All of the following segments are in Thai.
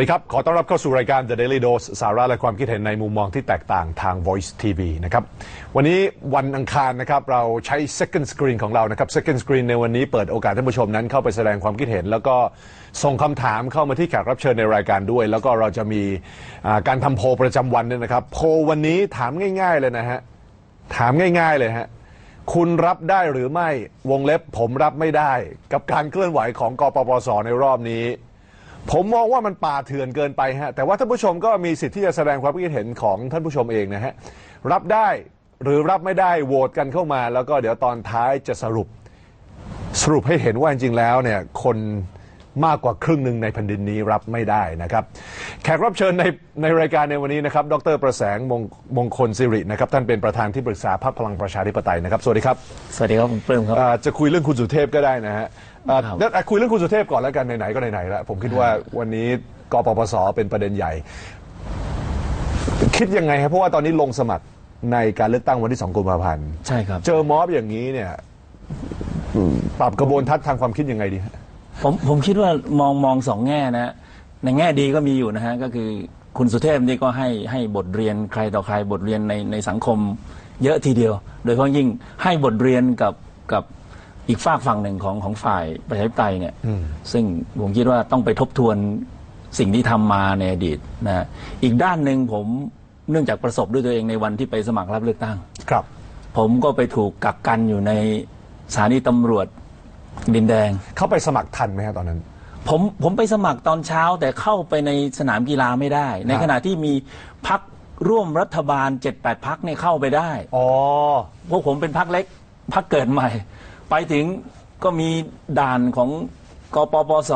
สวัสดีครับ ขอต้อนรับเข้าสู่รายการ The Daily Dose สาระและความคิดเห็นในมุมมองที่แตกต่างทาง Voice TV นะครับ วันนี้วันอังคารนะครับ เราใช้ second screen ของเรานะครับ second screen ในวันนี้เปิดโอกาสท่านผู้ชมนั้นเข้าไปแสดงความคิดเห็น แล้วก็ส่งคำถามเข้ามาที่แขกรับเชิญในรายการด้วย แล้วก็เราจะมีการทำโพลประจำวันด้วยนะครับ โพลวันนี้ถามง่าย ๆ เลยนะฮะ ถามง่าย ๆ เลยฮะคุณรับได้หรือไม่วงเล็บผมรับไม่ได้ กับการเคลื่อนไหวของกปปสในรอบนี้ ผมมองว่ามันป่าเถื่อนเกินไปฮะแต่ว่าท่านผู้ชมก็มีสิทธิ์ที่จะแสดงความคิดเห็นของท่านผู้ชมเองนะฮะรับได้หรือรับไม่ได้โหวตกันเข้ามา แล้วก็เดี๋ยวตอนท้ายจะสรุป สรุปให้เห็นว่าจริงๆแล้วเนี่ยคนมากกว่าครึ่งหนึ่งในแผ่นดินนี้รับไม่ได้นะครับ แขกรับเชิญในในรายการในวันนี้นะครับ ดรประแสงมงมงคลสิรินะครับท่านเป็นประธานที่ปรึกษาพรรคพลังประชาธิปไตยนะครับ สวัสดีครับ สวัสดีครับผมปลื้มครับ อ่าจะคุยเรื่องคุณสุเทพก็ได้นะฮะ อ่าครับแล้วอะคุยเรื่องคุณสุเทพก่อนแล้วกันไหนๆก็ไหนๆแล้วผมคิดว่าวันนี้กปปสเป็นประเด็นใหญ่ คิดยังไงครับเพราะว่าตอนนี้ลงสมัครในการเลือกตั้งวันที่2กุมภาพันธ์ ใช่ครับ เจอม็อบอย่างนี้เนี่ยอืมปรับกระบวนทัศน์ทางความคิดยังไงดีฮะ ผมผมคิดว่ามองมองสองแง่นะ ในแง่ดีก็มีอยู่นะฮะ ก็คือคุณสุเทพนี่ก็ให้ให้บทเรียนใครต่อใครบทเรียนในในสังคม เยอะทีเดียว โดยเฉพาะยิ่งให้บทเรียนกับกับ อีกฝากฝั่งหนึ่งของของฝ่ายประชาธิปไตยเนี่ยซึ่งผมคิดว่าต้องไปทบทวนสิ่งที่ทำมาในอดีตนะฮะอีกด้านหนึ่งผมเนื่องจากประสบด้วยตัวเองในวันที่ไปสมัครรับเลือกตั้ง ครับ ผมก็ไปถูกกักกันอยู่ในสถานีตำรวจดินแดง เข้าไปสมัครทันไหมฮะตอนนั้น ผมผมไปสมัครตอนเช้าแต่เข้าไปในสนามกีฬาไม่ได้ ในขณะที่มีพักร่วมรัฐบาล 7-8พักเนี่ยเข้าไปได้ อ๋อ พวกผมเป็นพักเล็กพักเกิดใหม่ ไปถึงก็มีด่านของกปปส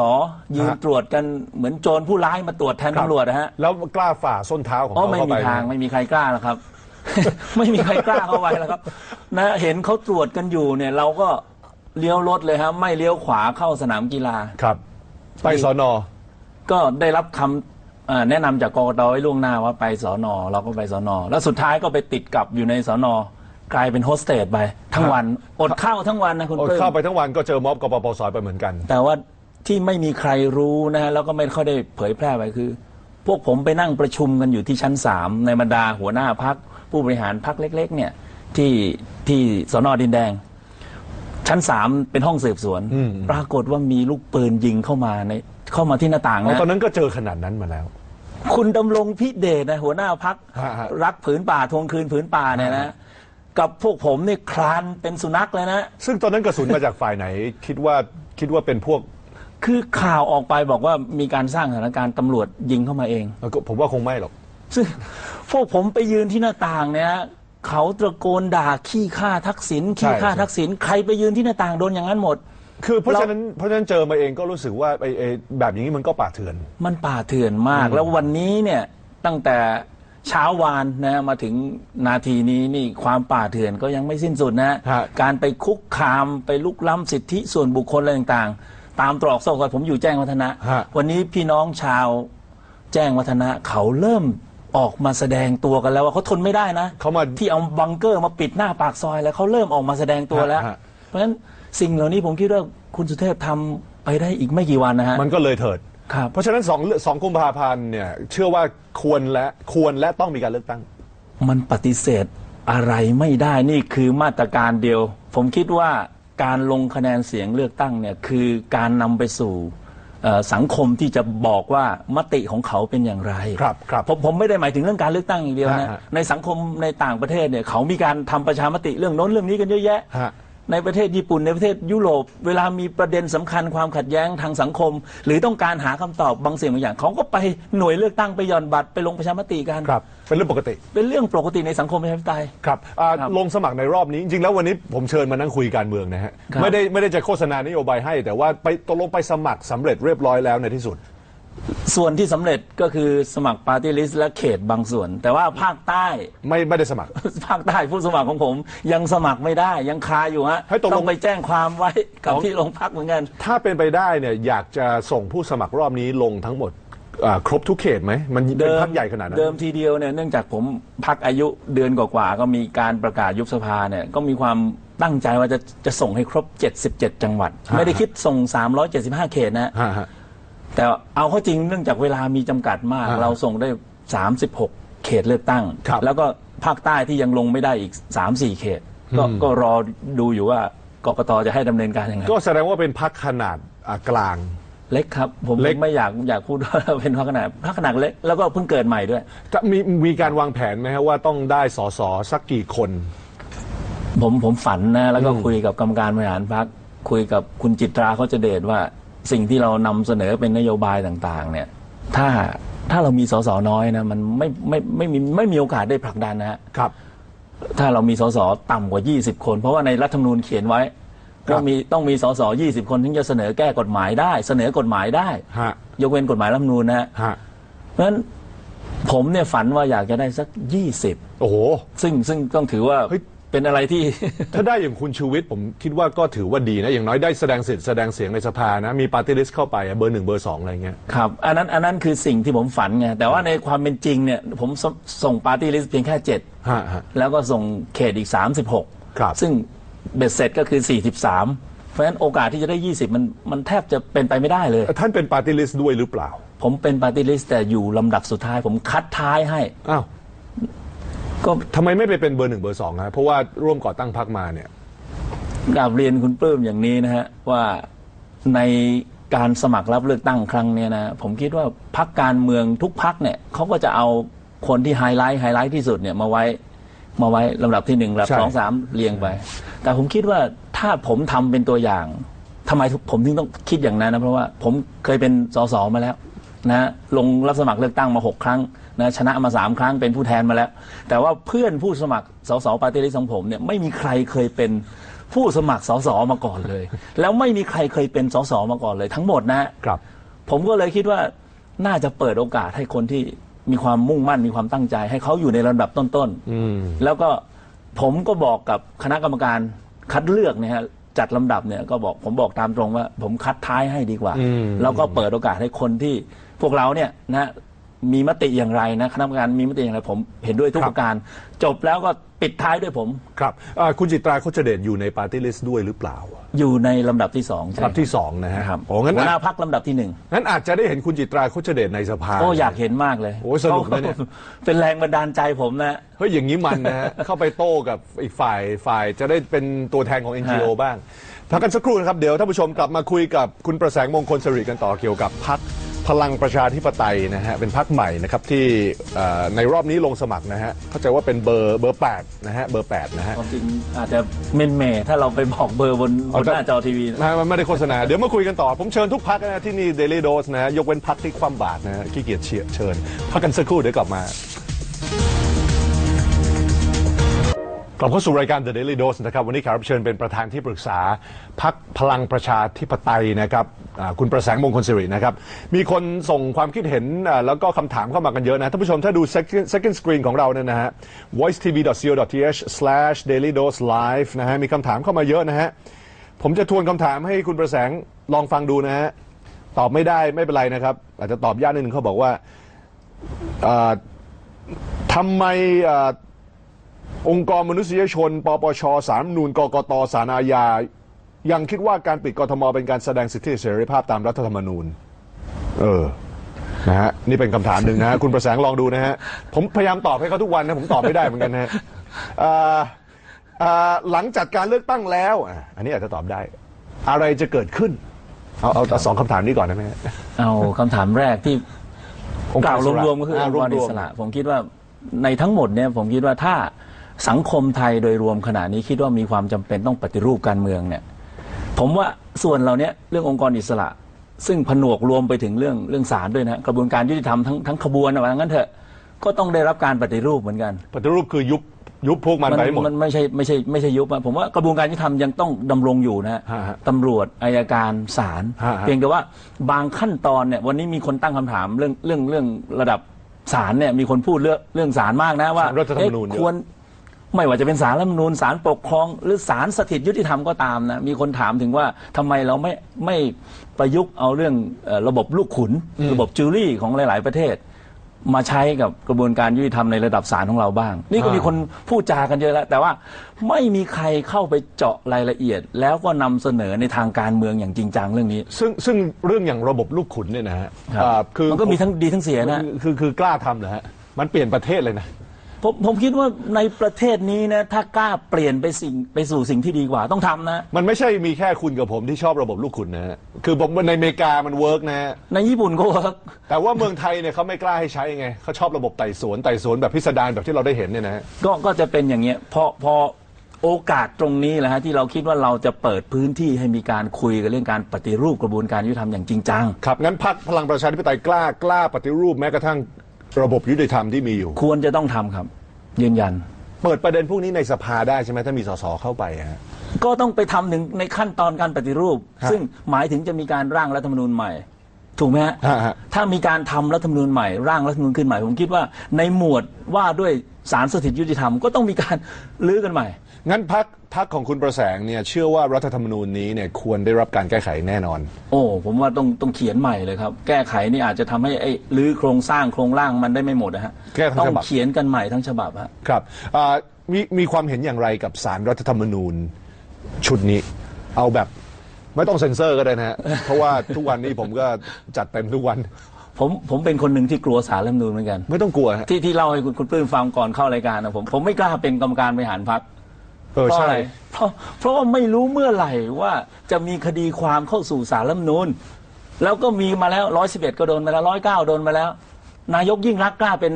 ยืนฮะตรวจกันเหมือนโจรผู้ร้ายมาตรวจแทนตำรวจนะฮะแล้วกล้าฝ่าส้นเท้าของอ๋อเขาไม่เข้ามีไปทางไหมไม่มีใครกล้าหรอกครับ ไม่มีใครกล้าเข้าไปแล้วครับ นะเห็นเขาตรวจกันอยู่เนี่ย เราก็เลี้ยวรถเลยครับไม่เลี้ยวขวาเข้าสนามกีฬา ครับไปสอนอ ก็ได้รับคำเอ่อแนะนำจากกรกตไว้ล่วงหน้าว่าไปสอนอเราก็ไปสอนอแล้วสุดท้ายก็ไปติดกับอยู่ในสอนอ กลายเป็นโฮสเตสไปทั้งวันอดข้าวทั้งวันนะคุณอดปลื้ม เข้าไปทั้งวันก็เจอม็อบกปปสไปเหมือนกัน แต่ว่าที่ไม่มีใครรู้นะฮะแล้วก็ไม่ค่อยได้เผยแพร่ไปคือ พวกผมไปนั่งประชุมกันอยู่ที่ชั้นสามในบรรดาหัวหน้าพัก ผู้บริหารพักเล็ก ๆ เนี่ยที่ที่สอนอดินแดง ชั้นสามเป็นห้องสืบสวน อืม ปรากฏว่ามีลูกปืนยิงเข้ามาในเข้ามาที่หน้าต่างอ๋อนะ ตอนนั้นก็เจอขนาดนั้นมาแล้ว คุณดำรงพิเดชนะหัวหน้าพักฮะฮะรักผืนป่าทวงคืนผืนป่าเนี่ยนะ กับพวกผมเนี่ยคลานเป็นสุนัขเลยนะ ซึ่งตอนนั้นกระสุนมาจากฝ่ายไหน คิดว่าคิดว่าเป็นพวกคือข่าวออกไปบอกว่ามีการสร้างสถานการณ์ตำรวจยิงเข้ามาเองเอ่อก็ผมว่าคงไม่หรอก ซึ่งพวกผมไปยืนที่หน้าต่างเนี่ยเขาตะโกนด่าขี้ข้าทักษิณขี้ข้าใช่ทักษิณใครไปยืนที่หน้าต่างโดนอย่างนั้นหมด คือเพราะเราฉะนั้นเพราะฉะนั้นเจอมาเองก็รู้สึกว่าไอ้ไอ้แบบอย่างนี้มันก็ป่าเถื่อน มันป่าเถื่อนมากแล้ววันนี้เนี่ยตั้งแต่ เช้าวานนะมาถึงนาทีนี้นี่ความป่าเถื่อนก็ยังไม่สิ้นสุดนะฮะ การไปคุกคามไปลุกล้ำสิทธิส่วนบุคคลอะไรต่างๆ ตามตรอกซอกซอยผมอยู่แจ้งวัฒนะ ฮะ วันนี้พี่น้องชาวแจ้งวัฒนะเขาเริ่มออกมาแสดงตัวกันแล้วว่าเขาทนไม่ได้นะเขามา ที่เอาบังเกอร์มาปิดหน้าปากซอยแล้วเขาเริ่มออกมาแสดงตัวแล้ว ฮะ เพราะฉะนั้นสิ่งเหล่านี้ผมคิดว่าคุณสุเทพทำไปได้อีกไม่กี่วันนะฮะ มันก็เลยเถิด ครับ เพราะฉะนั้นสองสองกุมภาพันธ์เนี่ยเชื่อว่าควรและควรและต้องมีการเลือกตั้ง มันปฏิเสธอะไรไม่ได้นี่คือมาตรการเดียว ผมคิดว่าการลงคะแนนเสียงเลือกตั้งเนี่ยคือการนำไปสู่เอ่อสังคมที่จะบอกว่ามติของเขาเป็นอย่างไรครับครับผมผมไม่ได้หมายถึงเรื่องการเลือกตั้งอย่างเดียวฮะนะฮะในสังคมในต่างประเทศเนี่ยเขามีการทำประชามติเรื่องโน้นเรื่องนี้กันเยอะแยะฮะ ในประเทศญี่ปุ่นในประเทศยุโรป เวลามีประเด็นสำคัญความขัดแย้งทางสังคม หรือต้องการหาคำตอบบางสิ่งบางอย่างเขาก็ไปหน่วยเลือกตั้งไปหย่อนบัตรไปลงประชามติกันครับเป็นเรื่องปกติ เป็นเรื่องปกติในสังคมประชาธิปไตยครับอ่าครับลงสมัครในรอบนี้จริงๆแล้ววันนี้ผมเชิญมานั่งคุยการเมืองนะฮะครับไม่ได้ไม่ได้จะโฆษณานโยบายให้ แต่ว่าไปตกลงไปสมัครสำเร็จเรียบร้อยแล้วในที่สุด ส่วนที่สำเร็จก็คือสมัครปาร์ตี้ลิสต์และเขตบางส่วน แต่ว่าภาคใต้ ไม่ไม่ได้สมัคร ภาคใต้ผู้สมัครของผมยังสมัครไม่ได้ยังคาอยู่ฮะให้ตกลงต้องไปแจ้งความไว้กับของที่โรงพักเหมือนกัน ถ้าเป็นไปได้เนี่ยอยากจะส่งผู้สมัครรอบนี้ลงทั้งหมดอ่าครบทุกเขตไหม มันเป็นพักใหญ่ขนาดนั้น เดิมทีเดียวเนี่ยเนื่องจากผมพักอายุเดือนกว่าๆก็มีการประกาศยุบสภาเนี่ยก็มีความตั้งใจว่าจะจะส่งให้ครบ 77 จังหวัด ฮะไม่ได้คิดส่ง 375 เขตนะฮะฮะ แต่เอาเข้าจริงเนื่องจากเวลามีจำกัดมาก อ่าเราส่งได้ 36 เขตเลือกตั้ง ครับแล้วก็ภาคใต้ที่ยังลงไม่ได้อีก 3-4 เขตก็อืม ก็รอดูอยู่ว่ากกตจะให้ดำเนินการยังไงก็แสดงว่าเป็นพักขนาดอ่ากลาง เล็กครับ ผมเล็ก ไม่อยากอยากพูดว่า เป็นพรรคขนาดพรรคขนาดเล็กแล้วก็เพิ่งเกิดใหม่ด้วย จะมีมีการวางแผนไหมฮะว่าต้องได้สสสักกี่คน ผมผมฝันนะ แล้วก็คุยกับกรรมการบริหารพรรคคุยกับคุณจิตราเขาจะเดชว่า สิ่งที่เรานำเสนอเป็นนโยบายต่างๆ เนี่ยถ้าถ้าเรามีสสน้อยนะมันไม่ไม่ไม่มีไม่มีโอกาสได้ผลักดันนะฮะครับ ถ้าเรามีสสต่ำกว่า 20 คน เพราะว่าในรัฐธรรมนูญเขียนไว้ครับว่ามีต้องมีสส20คนถึงจะเสนอแก้กฎหมายได้ เสนอกฎหมายได้ฮะยกเว้นกฎหมายรัฐธรรมนูญนะฮะฮะเพราะฉะนั้นผมเนี่ยฝันว่าอยากจะได้สัก20โอ้โหซึ่งซึ่งต้องถือว่า เฮ้ยเป็นอะไรที่ ถ้าได้อย่างคุณชูวิทย์ผมคิดว่าก็ถือว่าดีนะ อย่างน้อยได้แสดงสิทธิ์แสดงเสียงในสภานะ มีปาร์ตี้ลิสต์เข้าไปอะเบอร์หนึ่งเบอร์สองอะไรเงี้ย ครับ อันนั้นอันนั้นคือสิ่งที่ผมฝันไง แต่ว่าในความเป็นจริงเนี่ย ผมสส่งปาร์ตี้ลิสต์เพียงแค่7ฮะฮะ แล้วก็ส่งเขตอีก 36 ครับ ซึ่งเบ็ดเสร็จก็คือ 43 เพราะฉะนั้นโอกาสที่จะได้ 20 มันมันแทบจะเป็นไปไม่ได้เลย ท่านเป็นปาร์ตี้ลิสต์ด้วยหรือเปล่า ผมเป็นปาร์ตี้ลิสต์แต่อยู่ลำดับสุดท้าย ผมคัดท้ายให้ อ้าว ก็ทำไมไม่ไปเป็นเบอร์หนึ่งเบอร์สองฮะเพราะว่าร่วมก่อตั้งพรรคมาเนี่ย กราบเรียนคุณปลื้มอย่างนี้นะฮะว่าในการสมัครรับเลือกตั้งครั้งเนี้ยนะผมคิดว่าพักการเมืองทุกพักเนี่ยเขาก็จะเอาคนที่ไฮไลท์ไฮไลท์ที่สุดเนี่ยมาไว้มาไว้ลำดับที่หนึ่งลำดับใช่ สองสามเรียงไป แต่ผมคิดว่าถ้าผมทำเป็นตัวอย่างทำไมผมถึงต้องคิดอย่างนั้นนะเพราะว่าผมเคยเป็นสสมาแล้วนะลงรับสมัครเลือกตั้งมาหกครั้ง นะชนะมาสามครั้งเป็นผู้แทนมาแล้ว แต่ว่าเพื่อนผู้สมัครสสปาร์ตี้ลิสต์ของผมเนี่ยไม่มีใครเคยเป็นผู้สมัครสสมาก่อนเลย แล้วไม่มีใครเคยเป็นสสมาก่อนเลยทั้งหมดนะครับ ผมก็เลยคิดว่าน่าจะเปิดโอกาสให้คนที่มีความมุ่งมั่นมีความตั้งใจ ให้เขาอยู่ในลำดับต้นอืมๆแล้วก็ผมก็บอกกับคณะกรรมการคัดเลือกเนี่ยฮะจัดลำดับเนี่ยก็บอกผมบอกตามตรงว่า ผมคัดท้ายให้ดีกว่าอืมแล้วก็เปิดโอกาสให้คนที่พวกเราเนี่ยนะ มีมติอย่างไรนะคณะกรรมการมีมติอย่างไรผมเห็นด้วยทุกประการ จบแล้วก็ปิดท้ายด้วยผม ครับอ่าคุณจิตราโคชเดชอยู่ในปาร์ตี้ลิสต์ด้วยหรือเปล่าอยู่ในลำดับที่สองใช่ลำดับที่สองนะฮะครับโอ้งั้นหัวหน้าอะพักลำดับที่หนึ่งงั้นอาจจะได้เห็นคุณจิตราโคชเดชในสภา โอ้อยากเห็นมากเลยโอ้ยสนุกนะเนี่ย เป็นแรงบันดาลใจผมนะ เฮ้ยอย่างนี้มันนะฮะ เข้าไปโต้กับอีกฝ่ายฝ่ายจะได้เป็นตัวแทนของ NGO ฮะบ้างพักกันสักครู่นะครับ เดี๋ยวท่านผู้ชมกลับมาคุยกับคุณประแสงมงคลสิริกันต่อเกี่ยวกับพัก พลังประชาธิปไตยนะฮะเป็นพักใหม่นะครับที่เอ่อในรอบนี้ลงสมัครนะฮะเข้าใจว่าเป็นเบอร์เบอร์แปดนะฮะเบอร์แปดนะฮะ ความจริงอาจจะเมนเมถ้าเราไปบอกเบอร์บนบเอานแต่ หน้าจอทีวีนะนะฮะมันไม่ได้โฆษณา เดี๋ยวมาคุยกันต่อ ผมเชิญทุกพักนะที่นี่ Daily Dose นะฮะยกเว้นพักที่คว่ำบาตรนะฮะขี้เกียจเชียเชิญพักกันสักครู่เดี๋ยวกลับมา ลับเข้าสู่รายการ The Daily Dose นะครับวันนี้แขกรับเชิญเป็นประธานที่ปรึกษาพักพลังประชาธิปไตยนะครับคุณประแสงมงคลสิรินะครับมีคนส่งความคิดเห็นแล้วก็คำถามเข้ามากันเยอะนะท่านผู้ชมถ้าดู second, second screen ของเราเนี่ยนะฮะ voicetv.co.th/dailydoselive นะฮะมีคำถามเข้ามาเยอะนะฮะผมจะทวนคำถามให้คุณประแสงลองฟังดูนะฮะตอบไม่ได้ไม่เป็นไรนะครับอาจจะตอบยากนิดนึงเขาบอกว่าอ่าทำไม อ่าองค์กรมนุษยชน ปปชสารรัฐธรรมนูนกกตสารอาญา ยังคิดว่าการปิดกทมเป็นการแสดงสิทธิเสรีภาพตามรัฐธรรมนูญ เออ นะฮะ นี่เป็นคำถามหนึ่งนะฮะ คุณประแสงลองดูนะฮะ ผมพยายามตอบให้เขาทุกวันนะ ผมตอบไม่ได้เหมือนกันนะฮะอ่าอ่าหลังจากการเลือกตั้งแล้วอะอันนี้อาจจะตอบได้ อะไรจะเกิดขึ้น เอาเอาเอาสองคำถามนี้ก่อนได้ไหมฮะ เอาคำถามแรกที่องค์กการล่าวอิสระรวมๆก็คือองค์กรอ่ารวมๆอิสระ ผมคิดว่าในทั้งหมดเนี่ยผมคิดว่าถ้า สังคมไทยโดยรวมขณะนี้คิดว่ามีความจำเป็นต้องปฏิรูปการเมืองเนี่ยผมว่าส่วนเราเนี้ยเรื่ององค์กรอิสระ ซึ่งผนวกรวมไปถึงเรื่องเรื่องศาลด้วยนะกระบวนการยุติธรรมทั้งทั้งขบวนนะว่างั้นเถอะก็ต้องได้รับการปฏิรูปเหมือนกัน ปฏิรูปคือยุบยุบพวกมันมันไปให้หมดมันไม่ใช่ไม่ใช่ไม่ใช่ยุบอะผมว่ากระบวนการยุติธรรมยังต้องดำรงอยู่นะฮะฮะฮะตำรวจอายการศาลฮะฮะเพียงแต่ว่าบางขั้นตอนเนี่ยวันนี้มีคนตั้งคำถามเรื่องเรื่องเรื่องระดับศาลเนี่ยมีคนพูดเรื่องเรื่องศาลมากนะว่าศาลรัฐธรรมนูญเอ๊ะควร ไม่ว่าจะเป็นศาลรัฐธรรมนูญศาลปกครอง หรือศาลสถิตยุติธรรมก็ตามนะมีคนถามถึงว่าทำไมเราไม่ไม่ประยุกต์เอาเรื่องเอ่อระบบลูกขุน ระบบจูรี่ของหลาย ๆ ประเทศ มาใช้กับกระบวนการยุติธรรมในระดับศาลของเราบ้าง นี่ก็มีคนพูดจากันเยอะแล้ว แต่ว่าไม่มีใครเข้าไปเจาะรายละเอียด แล้วก็นำเสนอในทางการเมืองอย่างจริงจังเรื่องนี้ซึ่งซึ่งเรื่องอย่างระบบลูกขุนเนี่ยนะฮะครับอ่าคือมันก็มีทั้งดีทั้งเสียนะ คือคือคือกล้าทำเหรอฮะมันเปลี่ยนประเทศเลยนะ ผมผมคิดว่าในประเทศนี้นะถ้ากล้าเปลี่ยนไปสิ่งไปสู่สิ่งที่ดีกว่าต้องทำนะ มันไม่ใช่มีแค่คุณกับผมที่ชอบระบบลูกขุนนะฮะคือผมในอเมริกามันเวิร์กนะฮะในญี่ปุ่นก็เวิร์กแต่ว่าเมืองไทยเนี่ยเขาไม่กล้าให้ใช้ไงเขาชอบระบบไต่สวนไต่สวนแบบพิสดารแบบที่เราได้เห็นเนี่ยนะฮะก็ก็จะเป็นอย่างเงี้ยพอพอโอกาสตรงนี้แหละฮะที่เราคิดว่าเราจะเปิดพื้นที่ให้มีการคุยกันเรื่องการปฏิรูปกระบวนการยุติธรรมอย่างจริงจัง ครับงั้นพรรคพลังประชาธิปไตยกล้ากล้าปฏิรูปแม้กระทั่ง ระบบยุติธรรมที่มีอยู่ ควรจะต้องทำครับ ยืนยัน เปิดประเด็นพวกนี้ในสภาได้ใช่ไหมถ้ามีสสเข้าไปอะฮะ ก็ต้องไปทำถึงในขั้นตอนการปฏิรูป ฮะซึ่งหมายถึงจะมีการร่างรัฐธรรมนูญใหม่ ถูกไหมฮะฮะฮะ ถ้ามีการทำรัฐธรรมนูญใหม่ ร่างรัฐธรรมนูญขึ้นใหม่ผมคิดว่าในหมวดว่าด้วย สารสถิตยุติธรรมก็ต้องมีการลื้อกันใหม่ งั้นพักพักของคุณประแสงเนี่ยเชื่อว่ารัฐธรรมนูญนี้เนี่ยควรได้รับการแก้ไขแน่นอน โอ้ ผมว่าต้องต้องเขียนใหม่เลยครับ แก้ไขนี่อาจจะทำให้ไอ้รื้อโครงสร้างโครงร่างมันได้ไม่หมดนะฮะแก้ทั้งต้องฉบับเขียนกันใหม่ทั้งฉบับฮะ ครับอ่ามีมีความเห็นอย่างไรกับสารรัฐธรรมนูญชุดนี้ เอาแบบไม่ต้องเซ็นเซอร์ก็ได้นะฮะ เพราะว่าทุกวันนี้ผมก็จัดเต็มทุกวัน ผมผมเป็นคนหนึ่งที่กลัวสารรัฐธรรมนูญเหมือนกัน ไม่ต้องกลัวฮะที่ที่เล่าให้คุณคุณปลื้มฟังก่อนเข้ารายการนะผมผมไม่กล้าเป็นกรรมการบริหารพรรค เออเพราะใช่ อะไรเพราะเพราะว่าไม่รู้เมื่อไหร่ว่าจะมีคดีความเข้าสู่สารรัฐธรรมนูญแล้วก็มีมาแล้วร้อยสิบเอ็ดก็โดนมาแล้วร้อยเก้าโดนมาแล้ว นายกยิ่งรักษณ์กล้าเป็น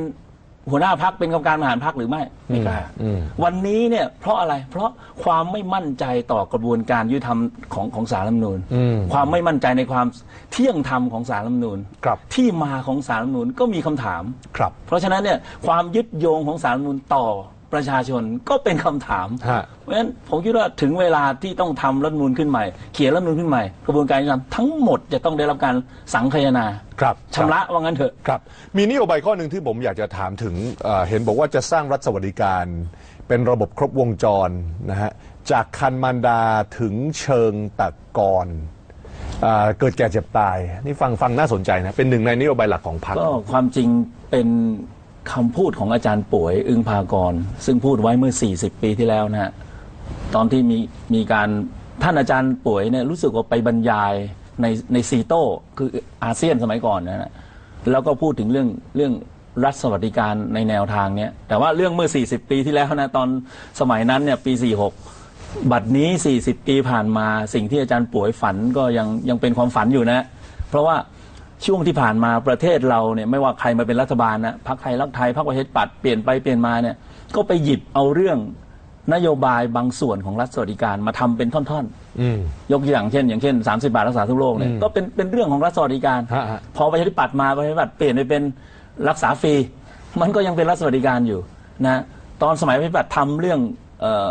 หัวหน้าพักเป็นกรรมการบริหารพักหรือไม่ไม่กล้าอืมวันนี้เนี่ยเพราะอะไรเพราะความไม่มั่นใจต่อกระบวนการยุติธรรมของของสารรัฐธรรมนูญอืมความไม่มั่นใจในความเที่ยงธรรมของสารรัฐธรรมนูญครับที่มาของสารรัฐธรรมนูญก็มีคำถามครับเพราะฉะนั้นเนี่ยความยึดโยงของสารรัฐธรรมนูญต่อ ประชาชนก็เป็นคำถาม ฮะ เพราะฉะนั้นผมคิดว่าถึงเวลาที่ต้องทำรัฐธรรมนูญขึ้นใหม่ เขียนรัฐธรรมนูญขึ้นใหม่ กระบวนการยุติธรรมทั้งหมดจะต้องได้รับการสังคายนาครับ ชำระว่างั้นเถอะ ครับมีนโยบายข้อหนึ่งที่ผมอยากจะถามถึงเอ่อเห็นบอกว่าจะสร้างรัฐสวัสดิการ เป็นระบบครบวงจรนะฮะจากคันมารดาถึงเชิงตะกอนอ่าเกิดแก่เจ็บตาย นี่ฟังฟังน่าสนใจนะ เป็นหนึ่งในนโยบายหลักของพรรค ก็ความจริงเป็น คำพูดของอาจารย์ป่วย อึ้งพากร ซึ่งพูดไว้เมื่อ 40 ปีที่แล้วนะฮะตอนที่มีมีการท่านอาจารย์ป่วยเนี่ยรู้สึกว่าไปบรรยายในในซีโต้คืออาเซียนสมัยก่อนนะฮะแล้วก็พูดถึงเรื่องเรื่องรัฐสวัสดิการในแนวทางเนี้ยแต่ว่าเรื่องเมื่อ 40 ปีที่แล้วนะตอนสมัยนั้นเนี่ยปี 46 บัดนี้ 40 ปีผ่านมาสิ่งที่อาจารย์ป่วยฝันก็ยังยังเป็นความฝันอยู่นะ เพราะว่า ช่วงที่ผ่านมาประเทศเราเนี่ยไม่ว่าใครมาเป็นรัฐบาลนะพรรคไทยรักไทยพรรคประชาธิปัตย์เปลี่ยนไปเปลี่ยนมาเนี่ยก็ไปหยิบเอาเรื่องนโยบายบางส่วนของรัฐสวัสดิการมาทำเป็นท่อนอืมๆยกตัวอย่างเช่น อย่างเช่น 30 บาทรักษาทุกโรคเนี่ยก็เป็นเป็นเรื่องของรัฐสวัสดิการฮะฮะพอประชาธิปัตย์มาประชาธิปัตย์เปลี่ยนไปเป็นรักษาฟรี มันก็ยังเป็นรัฐสวัสดิการอยู่นะตอนสมัยประชาธิปัตย์ทำเรื่องเอ่อ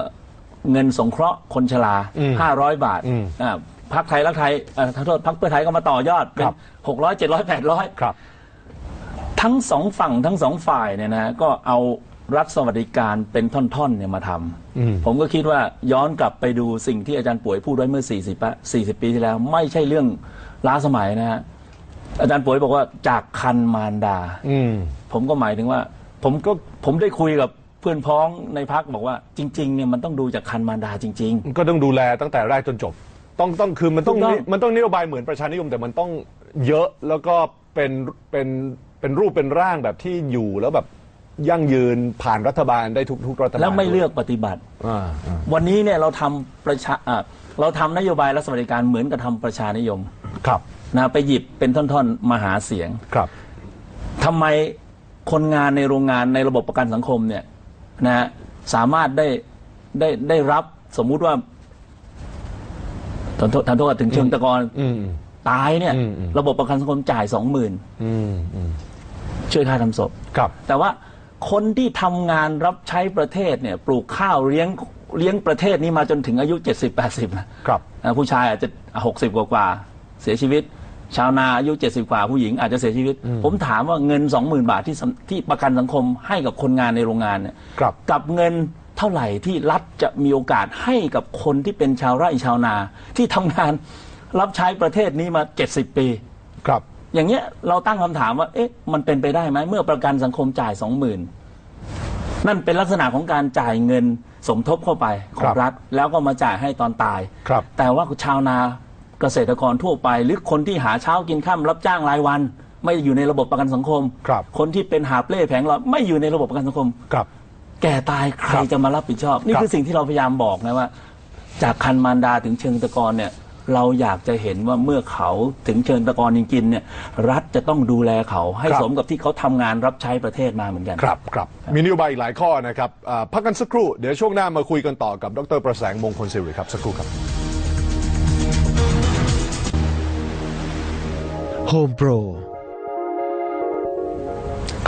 เงินสงเคราะห์คนชราอืม500 บาทอืมอ่า พักไทยรักไทยเอ่อขอโทษพักเพื่อไทยก็มาต่อยอดเป็คนรับ หกร้อยเจ็ดร้อยแปดร้อย ครับ ทั้งสองฝั่งทั้งสองฝ่ายเนี่ยนะก็เอารัฐสวัสดิการเป็นท่อนๆเนี่ยมาทำอืม ผมก็คิดว่าย้อนกลับไปดูสิ่งที่อาจารย์ป่วยพูดไว้เมื่อ 40ปะ40 ปีที่แล้ว ไม่ใช่เรื่องล้าสมัยนะฮะอาจารย์ป่วยบอกว่าจากคันมารดา อืม ผมก็หมายถึงว่า ผมก็ผมได้คุยกับเพื่อนพ้องในพักบอกว่าจริงๆเนี่ยมันต้องดูจากคันมารดาจริง ๆ ก็ต้องดูแลตั้งแต่แรกจนจบ ต้องต้องคือมันต้องถูกต้อง มันต้องนโยบายเหมือนประชานิยมแต่มันต้องเยอะแล้วก็เป็นเป็นเป็นรูปเป็นร่างแบบที่อยู่แล้วแบบยั่งยืนผ่านรัฐบาลได้ทุกทุกรัฐบาลแล้วไม่เลือกปฏิบัติ อ่าอ่าวันนี้เนี่ยเราทำประชาอะเราทำนโยบายรัฐสวัสดิการเหมือนกับทำประชานิยมครับนะไปหยิบเป็นท่อนๆมาหาเสียงครับ ทำไมคนงานในโรงงานในระบบประกันสังคมเนี่ยนะฮะสามารถได้ได้ได้รับสมมุติว่า ทานโทษทานโทษถึงเชิงตะกอนอืม ตายเนี่ย อืมอืม ระบบประกันสังคมจ่ายสองหมื่นอืมอืมช่วยค่าทำศพ ครับ แต่ว่าคนที่ทำงานรับใช้ประเทศเนี่ย ปลูกข้าวเลี้ยงเลี้ยงประเทศนี้มาจนถึงอายุ 70 80นะครับ อ่าผู้ชายอาจจะ 60 กว่ากว่าๆเสียชีวิต ชาวนาอายุ 70 กว่าผู้หญิงอาจจะเสียชีวิต ผมถามว่าเงิน 20,000 บาทที่สำที่ประกันสังคมให้กับคนงานในโรงงานเนี่ยครับ กับเงิน เท่าไหร่ที่รัฐจะมีโอกาสให้กับคนที่เป็นชาวไร่ชาวนา ที่ทำงานรับใช้ประเทศนี้มา 70 ปี ครับ อย่างเงี้ยเราตั้งคำถามว่า เอ๊ะ มันเป็นไปได้ไหมเมื่อประกันสังคมจ่ายสองหมื่นนั่นเป็นลักษณะของการจ่ายเงินสมทบเข้าไปขอครังบรัฐ แล้วก็มาจ่ายให้ตอนตาย ครับ แต่ว่าชาวนาเกษตรกรทั่วไป หรือคนที่หาเช้ากินข้ามรับจ้างรายวัน ไม่อยู่ในระบบประกันสังคม ครับ คนที่เป็นหาบเล่แผงลอยไม่อยู่ในระบบประกันสังคม ครับ แก่ตายใครครับจะมารับผิดชอบ นี่ครับคือสิ่งที่เราพยายามบอกนะว่า จากคันมารดาถึงเชิงตะกอนเนี่ย เราอยากจะเห็นว่าเมื่อเขาถึงเชิงตะกอนจริงๆเนี่ย รัฐจะต้องดูแลเขาให้ครับสมกับที่เขาทำงานรับใช้ประเทศมาเหมือนกันครับครับมีนโยบายอีกหลายข้อนะครับอ่าพักกันสักครู่ เดี๋ยวช่วงหน้ามาคุยกันต่อกับดรประแสงมงคลสิริครับสักครู่ครับ Home Pro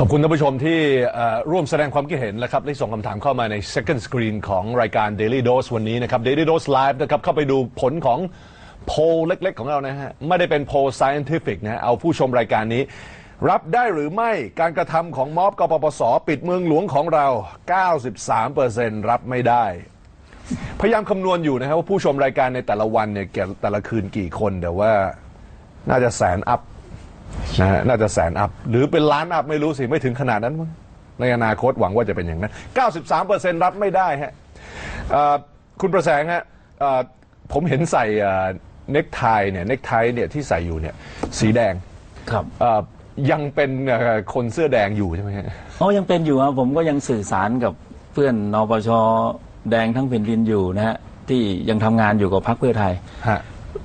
ขอบคุณท่านผู้ชมที่ร่วมแสดงความคิดเห็นนะครับที่ส่งคำถามเข้ามาใน second screen ของรายการ Daily Dose วันนี้นะครับ Daily Dose Live นะครับเข้าไปดูผลของโพลเล็กๆ ของเรานะฮะไม่ได้เป็นโพล scientific นะเอาผู้ชมรายการนี้ รับได้หรือไม่การกระทำของม็อบกปปส ปิดเมืองหลวงของเรา 93%รับไม่ได้ พยายามคำนวณอยู่นะครับว่าผู้ชมรายการในแต่ละวันเนี่ยแก่แต่ละคืนกี่คนแต่ว่าน่าจะแสนอัพ นะฮะน่าจะแสนอัพ หรือเป็นล้านอัพไม่รู้สิ ไม่ถึงขนาดนั้นมั้งในอนาคตหวังว่าจะเป็นอย่างนั้น 93%รับไม่ได้ฮะเอ่อคุณประแสงฮะเอ่อผมเห็นใส่เน็กไทเนี่ยเน็กไทเนี่ยที่ใส่อยู่เนี่ยสีแดงครับเอ่อยังเป็นเอ่อคนเสื้อแดงอยู่ใช่ไหมฮะ อ๋อยังเป็นอยู่ครับผมก็ยังสื่อสารกับเพื่อนนปชแดงทั้งแผ่นดินอยู่นะฮะที่ยังทำงานอยู่กับพรรคเพื่อไทย ฮะ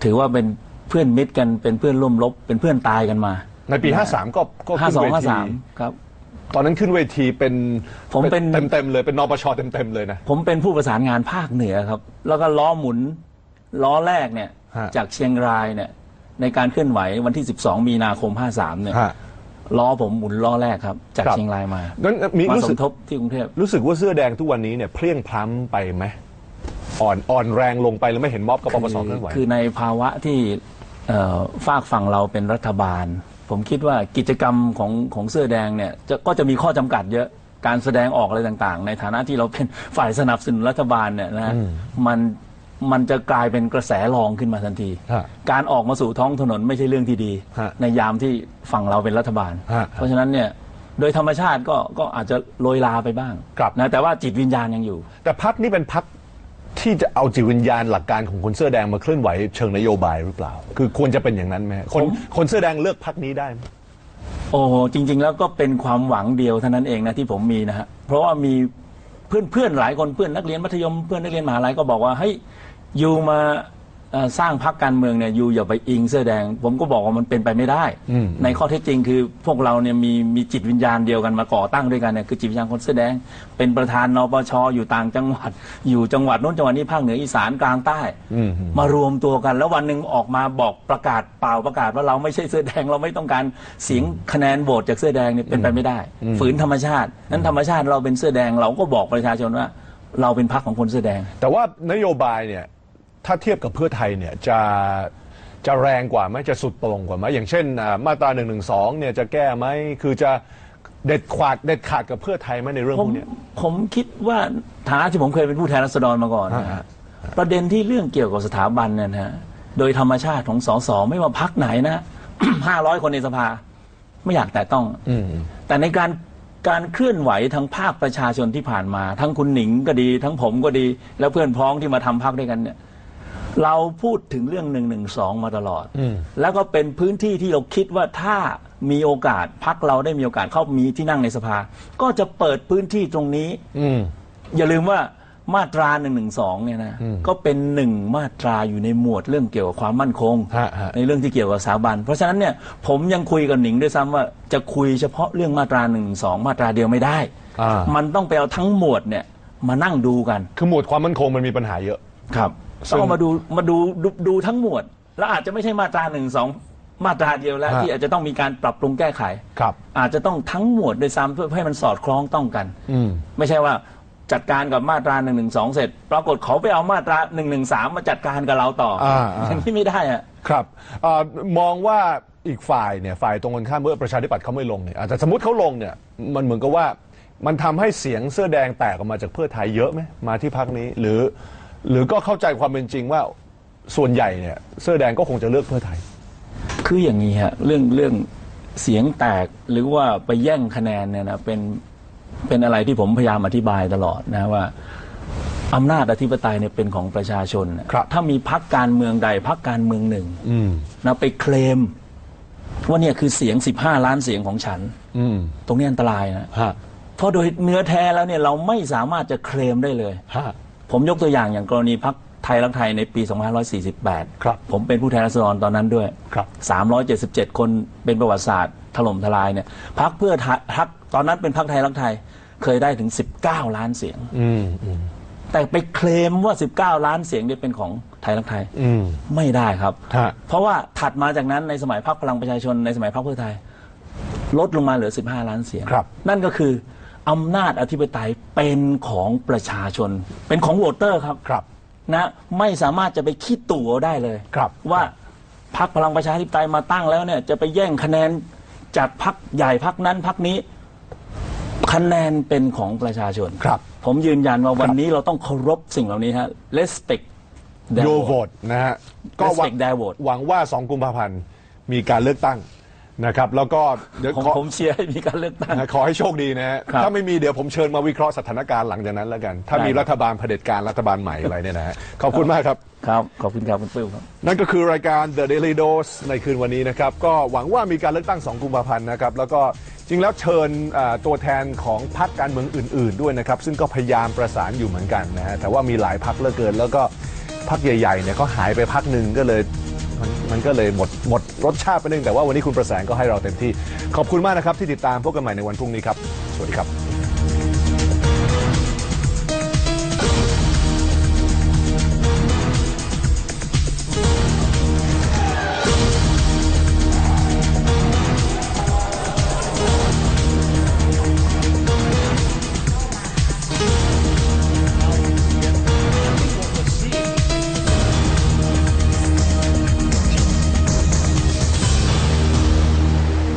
ถือว่าเป็น เพื่อนมิตรกันเป็นเพื่อนร่วมรบเป็นเพื่อนตายกันมา ในปี 53 ก็ก็ห้าขึ้นสองเวห้าที สามครับ ตอนนั้นขึ้นเวทีเป็นผมเป็น เต็มเต็มๆเลยเป็นนปชเต็มเต็มๆเลยนะ ผมเป็นผู้ประสานงานภาคเหนือครับ แล้วก็ล้อหมุนล้อแรกเนี่ย ฮะ จากเชียงรายเนี่ย ในการเคลื่อนไหววันที่ 12 มีนาคม 53 เนี่ยฮะ ล้อผมหมุนล้อแรกครับ จากครับ เชียงรายมางั้นมีมารู้สสึมกทบที่กรุงเทพรู้สึกว่าเสื้อแดงทุกวันนี้เนี่ยเพลียงพล้ำไปไหมอ่อนอ่อนแรงลงไปแล้วไม่เห็นม็อบกับปปสเคลื่อนไหว คือในภาวะที่เอ่อ ฝากฝั่งเราเป็นรัฐบาล ผมคิดว่ากิจกรรมของของเสื้อแดงเนี่ยจะก็จะมีข้อจำกัดเยอะการแสดงออกอะไรต่างๆ ในฐานะที่เราเป็นฝ่ายสนับสนุนรัฐบาลเนี่ยนะฮะมันมันจะกลายเป็นกระแสรองขึ้นมาทันทีฮะการออกมาสู่ท้องถนนไม่ใช่เรื่องที่ดีฮะในยามที่ฝั่งเราเป็นรัฐบาลฮะเพราะฉะนั้นเนี่ยโดยธรรมชาติก็ก็อาจจะโรยลาไปบ้างครับนะแต่ว่าจิตวิญญาณยังอยู่ แต่พักนี้เป็นพัก ที่จะเอาจิตวิญญาณหลักการของคนเสื้อแดงมาเคลื่อนไหวเชิงนโยบายหรือเปล่า คือควรจะเป็นอย่างนั้นไหมฮะคนผมคนเสื้อแดงเลือกพักนี้ได้ไหม โอ้โหจริง ๆ แล้วก็เป็นความหวังเดียวเท่านั้นเองนะที่ผมมีนะฮะเพราะว่ามีเพื่อนเพื่อนหลายคนเพื่อนนักเรียนมัธยมเพื่อนนักเรียนมหาลัยก็บอกว่าเฮ้ยยูมา เอ่อสร้างพรรคการเมืองเนี่ยยูอย่าไปอิงเสื้อแดง ผมก็บอกว่ามันเป็นไปไม่ได้ อืม ในข้อเท็จจริงคือพวกเราเนี่ยมีมีจิตวิญญาณเดียวกันมาก่อตั้งด้วยกันเนี่ยคือจิตวิญญาณคนเสื้อแดง เป็นประธานนปชอยู่ต่างจังหวัด อยู่จังหวัดโน้นจังหวัดนี้ภาคเหนืออีสานกลางใต้ อืม มารวมตัวกันแล้ววันหนึ่งออกมาบอกประกาศเปล่าประกาศว่าเราไม่ใช่เสื้อแดงเราไม่ต้องการเสียงคะแนนโหวตจากเสื้อแดงเนี่ยเป็นไปไม่ได้ ฝืนธรรมชาตินั้นธรรมชาติเราเป็นเสื้อแดงเราก็บอกประชาชนว่า เราเป็นพรรคของคนเสื้อแดง แต่ว่านโยบายเนี่ย ถ้าเทียบกับเพื่อไทยเนี่ยจะจะแรงกว่าไหมจะสุดโตรงกว่าไหมอย่างเช่นอ่ามาตรา1นึเนี่ยจะแก้ไหมคือจะเด็ดขาดเด็ดขาดกับเพื่อไทยไหมในเรื่องผพมวกเนี้ย ผมคิดว่าฐานะที่ผมเคยเป็นผู้แทนรัษฎรมาก่อนนะฮะฮะประเด็นที่เรื่องเกี่ยวกับสถาบันเนี่ยนะฮะโดยธรรมชาติของสสไม่ว่าพักไหนนะ ห้าร้อยคนในสภา ไม่อยากแตะต้อง อืม แต่ในการการเคลื่อนไหวทางภาคประชาชนที่ผ่านมา ทั้งคุณหนิงก็ดี ทั้งผมก็ดี แล้วเพื่อนพ้องที่มาทำพักด้วยกันเนี่ย เราพูดถึงเรื่องหนึ่งหนึ่งสองมาตลอดอืมแล้วก็เป็นพื้นที่ที่เราคิดว่าถ้ามีโอกาสพักเราได้มีโอกาสเข้ามีที่นั่งในสภา ก็จะเปิดพื้นที่ตรงนี้อืมอย่าลืมว่ามาตรา1นึเนี่ยนะก็เป็นหนึ่งมาตราอยู่ในหมวดเรื่องเกี่ยวกับความมั่นคงฮะฮะในเรื่องที่เกี่ยวกับสถาบัน เพราะฉะนั้นเนี่ยผมยังคุยกับหนิงด้วยซ้ำว่าจะคุยเฉพาะเรื่องมาตรา1นึมาตราเดียวไม่ได้อ่ามันต้องไปเอาทั้งหมวดเนี่ยมานั่งดูกัน คือหมวดความมั่นคงมันมีปัญหาเยอะครับซึ่ ต้งองเอามาดูมาดูดูดูทั้งหมวด แล้วอาจจะไม่ใช่มาตรา1นึมาตราเดียวแล้ว ฮะ ที่อาจจะต้องมีการปรับปรุงแก้ไข ครับ อาจจะต้องทั้งหมวดด้วยซ้ำเพื่อให้มันสอดคล้องต้องกัน อืม ไม่ใช่ว่าจัดการกับมาตรา1นึเสร็จ ปรากฏเขาไปเอามาตรา1นึมาจัดการกับเราต่ออาอ่าอย่างนี้ไม่ได้อะ ครับเออมองว่าอีกฝ่ายเนี่ยฝ่ายตรงกันข้ามเมื่อประชาธิปัตย์เขาไม่ลงเนี่ยอาจจะสมมติเขาลงเนี่ยมันเหมือนกับว่ามันทำให้เสียงเสื้อแดงแตกออกมาจากเพื่อไทยเยอะไหมมาที่พักนี้ หรือ หรือก็เข้าใจความเป็นจริงว่าส่วนใหญ่เนี่ยเสื้อแดงก็คงจะเลือกเพื่อไทย คืออย่างนี้ฮะเรื่องเรื่องเสียงแตกหรือว่าไปแย่งคะแนนเนี่ยนะเป็นเป็นอะไรที่ผมพยายามอธิบายตลอดนะว่าอำนาจอธิปไตยเนี่ยเป็นของประชาชนนะครับถ้ามีพักการเมืองใดพักการเมืองหนึ่งอืม นะไปเคลม ว่าเนี่ยคือเสียง 15 ล้านเสียงของฉัน อืมตรงนี้อันตรายนะ ฮะเพราะโดยเนื้อแท้แล้วเนี่ยเราไม่สามารถจะเคลมได้เลย ฮะ ผมยกตัวอย่างอย่างกรณีพักไทยรักไทยในปี 2548 ครับ ผมเป็นผู้แทนราษฎรตอนนั้นด้วย ครับ 377 คนเป็นประวัติศาสตร์ถล่มทลายเนี่ยพักเพื่อไทยพักตอนนั้นเป็นพักไทยรักไทยเคยได้ถึง 19 ล้านเสียง อืมอืมแต่ไปเคลมว่า 19 ล้านเสียงเนี่ยเป็นของไทยรักไทย อืม ไม่ได้ครับ ฮะ เพราะว่าถัดมาจากนั้นในสมัยพรรคพลังประชาชนในสมัยพรรคเพื่อไทย ลดลงมาเหลือ 15 ล้านเสียง ครับ นั่นก็คือ อำนาจอธิปไตยเป็นของประชาชน เป็นของโหวตเตอร์ครับครับ นะไม่สามารถจะไปคิดตู่เอาได้เลยครับว่าพรรคพลังประชาธิปไตยมาตั้งแล้วเนี่ยจะไปแย่งคะแนนจากพรรคใหญ่พรรคนั้นพรรคนี้ คะแนนเป็นของประชาชนครับ ผมยืนยันว่าวันนี้เราต้องเคารพสิ่งเหล่านี้ฮะ respect their โย vote โ o ตนะฮะก็หวัง Respect their vote หวังว่า 2 กุมภาพันธ์มีการเลือกตั้ง นะครับ แล้วก็เดี๋ยวผมขอผมเชียร์ให้มีการเลือกตั้งนะขอให้โชคดีนะฮะครับถ้าไม่มีเดี๋ยวผมเชิญมาวิเคราะห์สถานการณ์หลังจากนั้นแล้วกัน ถ้ามีได้ครับ รัฐบาลเผด็จการรัฐบาลใหม่อะไรเนี่ยนะฮะขอบคุณมากครับ ครับ ขอบคุณครับคุณปิ้วครับ นั่นก็คือรายการ The Daily Dose ในคืนวันนี้นะครับ ก็หวังว่ามีการเลือกตั้ง 2 กุมภาพันธ์นะครับ แล้วก็จริงแล้วเชิญอ่าตัวแทนของพรรคการเมืองอื่น ๆ ด้วยนะครับ ซึ่งก็พยายามประสานอยู่เหมือนกันนะฮะแต่ว่ามีหลายพรรคเหลือเกิน แล้วก็พรรคใหญ่ๆเนี่ยก็หายไปพรรคหนึ่งก็เลย มันมันก็เลยหมดหมดรสชาติไปนึงแต่ว่าวันนี้คุณประแสงก็ให้เราเต็มที่ ขอบคุณมากนะครับที่ติดตามพบกันใหม่ในวันพรุ่งนี้ครับ สวัสดีครับ